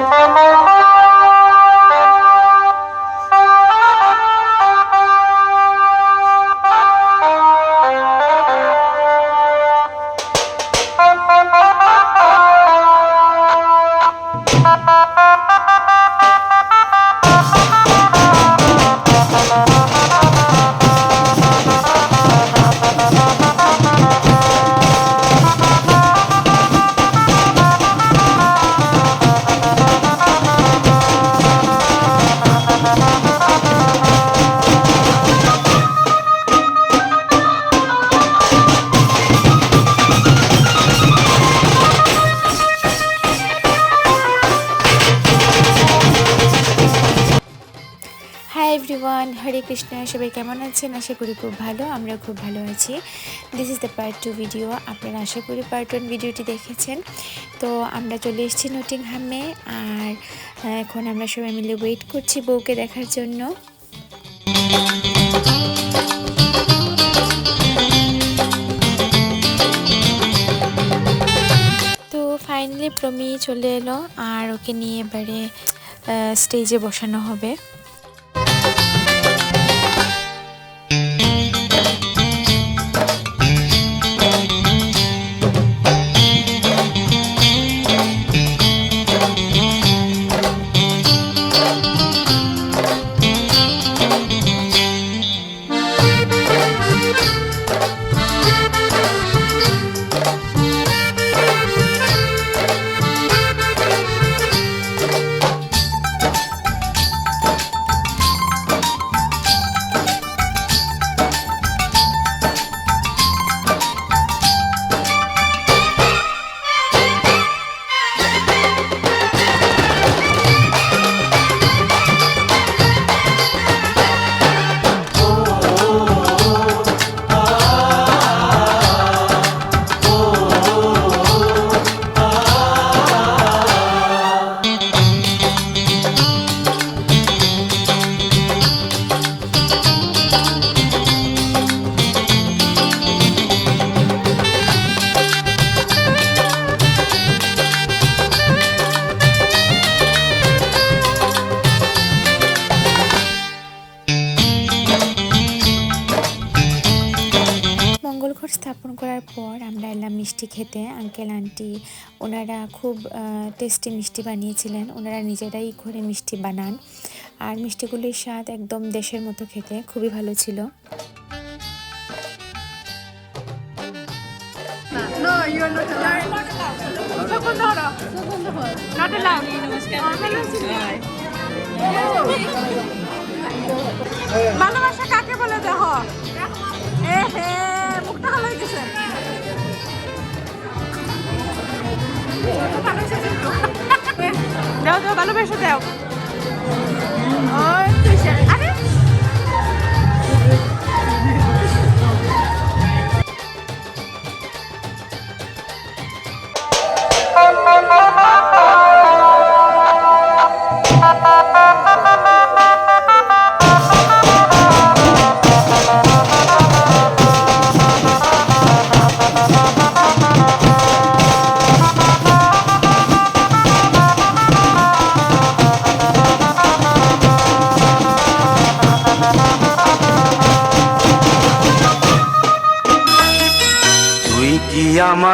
High সবাই কেমন আছেন? আশা করি খুব ভালো, আমরা খুব ভালো আছি। This is the part two video আপনারা আশা করি পার্ট ওয়ান ভিডিওটি দেখেছেন। তো আমরা চলে এসেছি নটিংহামে, আর এখন আমরা সবাই মিলে ওয়েট করছি বউকে দেখার জন্য। তো ফাইনালি প্রমি চলে এলো, আর ওকে নিয়ে এবারে স্টেজে বসানো হবে। খেতে আঙ্কেল আন্টি ওনারা খুব টেস্টি মিষ্টি বানিয়েছিলেন ওনারা নিজেরাই করে মিষ্টি বানান আর মিষ্টিগুলির স্বাদ একদম দেশের মতো খেতে খুবই ভালো ছিল No, you are not allowed. Second order. Not allowed. ভালোবাসা কাকে বলে দেহ এ হে দাও দাও ভালোবেসে দাও। ওই তুই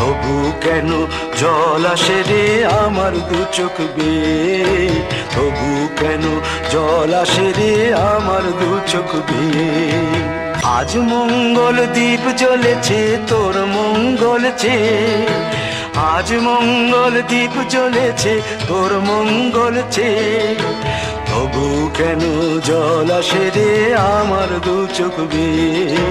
তবু কেন জল আসে রে আমার দু চোখ বে তবু কেন জল আসে রে আমার দু চোখ বে আজ মঙ্গল দ্বীপ জ্বলেছে, তোর মঙ্গল চে আজ মঙ্গল দ্বীপ জ্বলেছে, তোর মঙ্গল চে তবু কেন জল আসে রে আমার দু চোখ বেয়ে?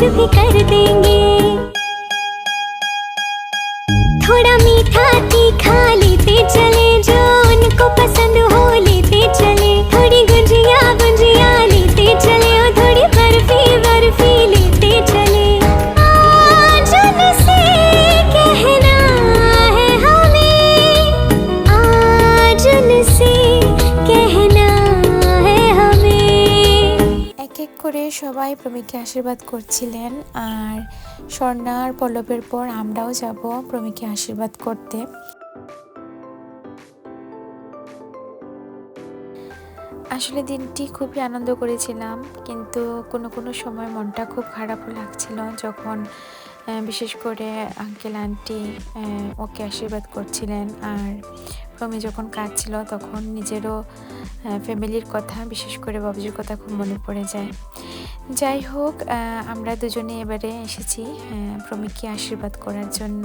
कुछ भी कर देंगे। সবাই প্রমিককে আশীর্বাদ করছিলেন আর স্বর্ণার পল্লবের পর আমরাও যাব প্রমিককে আশীর্বাদ করতে। আসলে দিনটি খুবই আনন্দ করেছিলাম, কিন্তু কোনো কোনো সময় মনটা খুব খারাপও লাগছিল যখন বিশেষ করে আঙ্কেল আন্টি ওকে আশীর্বাদ করছিলেন আর প্রমি যখন কাঁদছিল তখন নিজেরও ফ্যামিলির কথা, বিশেষ করে বাবুজির কথা খুব মনে পড়ে যায়। যাই হোক আমরা দুজনে এবারে এসেছি প্রমিককে আশীর্বাদ করার জন্য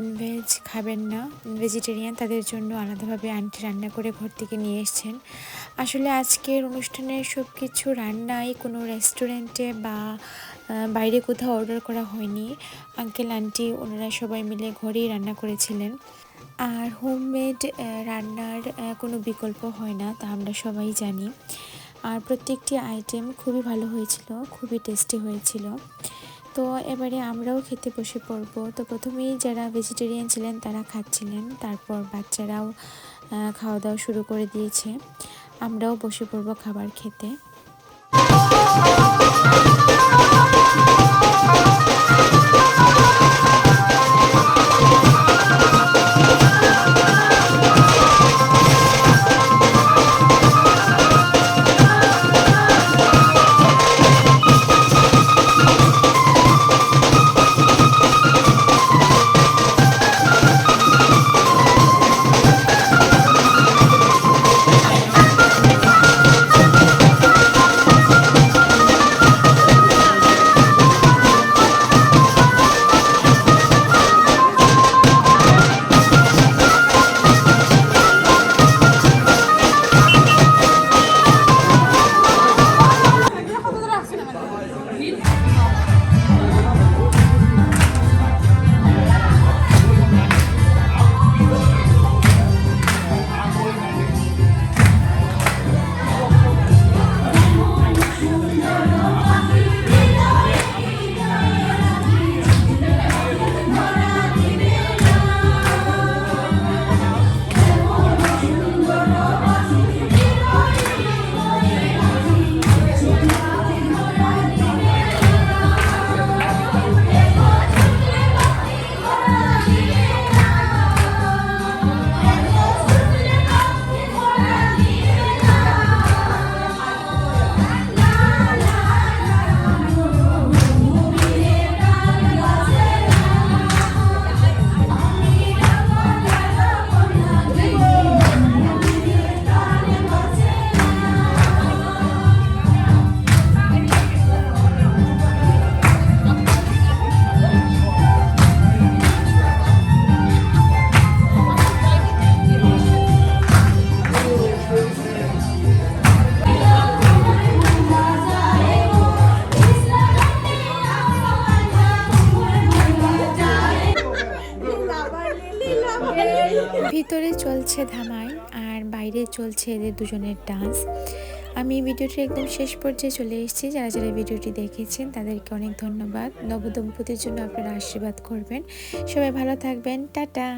Non veg খাবেন না। ভেজিটেরিয়ান তাদের জন্য আলাদাভাবে আন্টি রান্না করে ঘর থেকে নিয়ে এসছেন। আসলে আজকের অনুষ্ঠানের সব কিছু রান্নাই কোনো রেস্টুরেন্টে বা বাইরে কোথাও অর্ডার করা হয়নি। আঙ্কেল আন্টি ওনারা সবাই মিলে ঘরেই রান্না করেছিলেন। আর হোমমেড রান্নার কোনো বিকল্প হয় না, তা আমরা সবাই জানি। আর প্রত্যেকটি আইটেম খুবই ভালো হয়েছিল, খুবই টেস্টি হয়েছিল। তো এবারে আমরাও খেতে বসে পড়ব। তো প্রথমেই যারা ভেজিটেরিয়ান ছিলেন, তারা খাচ্ছিলেন। তারপর বাচ্চারাও খাওয়া দাওয়া শুরু করে দিয়েছে। আমরাও বসে পড়ব খাবার খেতে। চলছে ধামাই আর বাইরে চলছে এদের দুজনের ডান্স। আমি ভিডিওটি একদম শেষ পর্যায়ে চলে এসেছি। যারা যারা ভিডিওটি দেখেছেন, তাদেরকে অনেক ধন্যবাদ। নবদম্পতির জন্য আপনারা আশীর্বাদ করবেন। সবাই ভালো থাকবেন। টাটা!